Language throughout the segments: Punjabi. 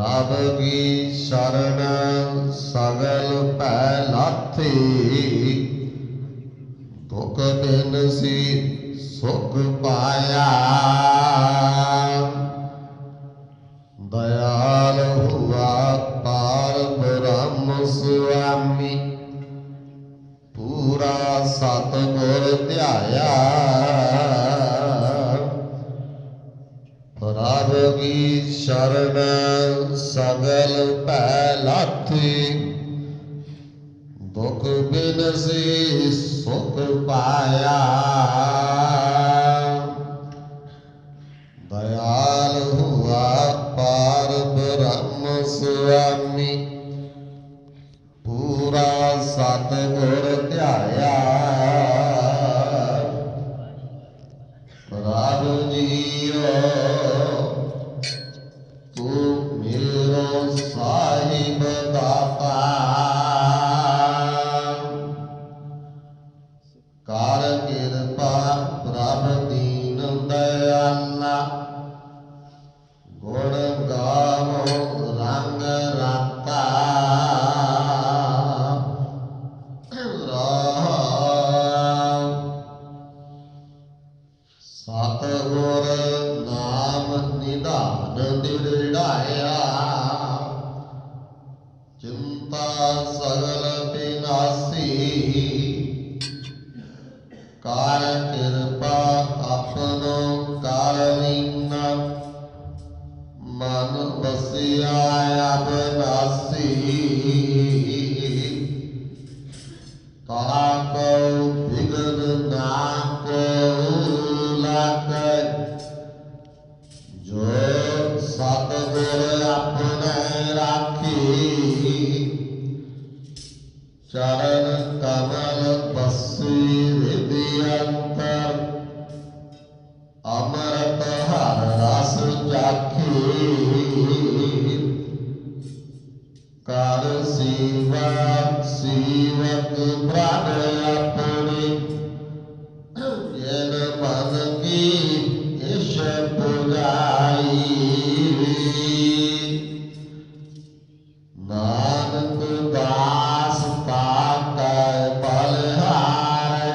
ਰਬ ਕੀ ਸ਼ਰਨ ਸਗਲ ਭੈ ਲਾਥੀ। ਦੁਖ ਬਿਨ ਸੀ ਸੁਖ ਪਾਇਆ। ਦਇਆਲ ਹੁਆ ਪਾਰ ਬ੍ਰਹਮ ਸੁਆਮੀ। ਪੂਰਾ ਸਤਿਗੁਰ ਧਿਆਇਆ। ਪ੍ਰਭ ਕੀ ਸ਼ਰਨ ਸਗਲ ਭੈ ਲਾਥੀ ਦੁਖ ਬਿਨ ਸੀ ਸੁਖ ਪਾਇਆ। ਦਇਆਲ ਹੁਆ ਪਾਰ ਬ੍ਰਹਮ ਸੁਆਮੀ, ਪੂਰਾ ਸਤਿਗੁਰ ਧਿਆਇਆ। ਕਰ ਕਿਰਪਾ ਪ੍ਰਭ ਦੀਨ ਦਇਆਲਾ। ਗੁਣ ਗਾਵੋ ਰੰਗ ਰਾਤਾ। ਰਾਮ ਸਤਿਗੁਰ ਨਾਮ ਨਿਧਾਨ ਦਿੜਾਇਆ ਚਿੰਤਾ ਸਗਲ ਬਿਨਾਸੀ। ਕਾਰ ਕਿਰਪਾ ਆਪਨੋ ਕਾਰੀਨਾ ਮਨ ਵਸਿਆ ਅਬਨਾਸੀ ਕਹਾ ਕੋ ਵਿਗਨ ਨਾ ਕੋ ਲਾਗੈ ਜੋ ਸਤਿਗੁਰ ਆਪਣੇ ਰਾਖੀ। ਚਰਨ ਕਮਲ ਬਸੀ। ਕਰ ਸੇਵਾ ਸੇਵਕ ਪ੍ਰਭ ਆਪਣੀ। ਜਨ ਮਨ ਕੀ ਇਸ਼ ਪੁਜਾਈ। ਨਾਨਕ ਦਾਸ ਤਾਕੈ ਬਲਹਾਰ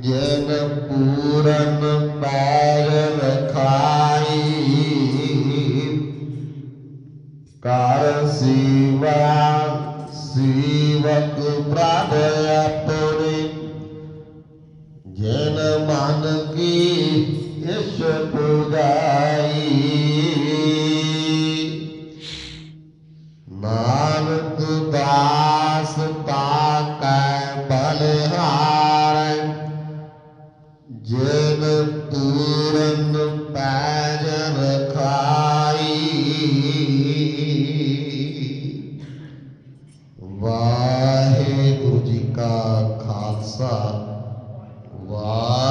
ਜਨ ਪੂਰਨ ਪੈਰ ਸੇਵਾ ਸੇਵਕ ਪ੍ਰਭ ਆਪਣੀ। ਜਨ ਮਨ ਕੀ ਇਸ ਪੁਜਾਈ। ਨਾਨਕ ਦਾਸ ਤਾਕੈ ਬਲਿਹਾਰ। ਜਿਨ ਪੂਰਨ ਪੈਜ ਰਖਾਈ ਕਾ ਖਾਲਸਾ। ਵਾਹਿਗੁਰੂ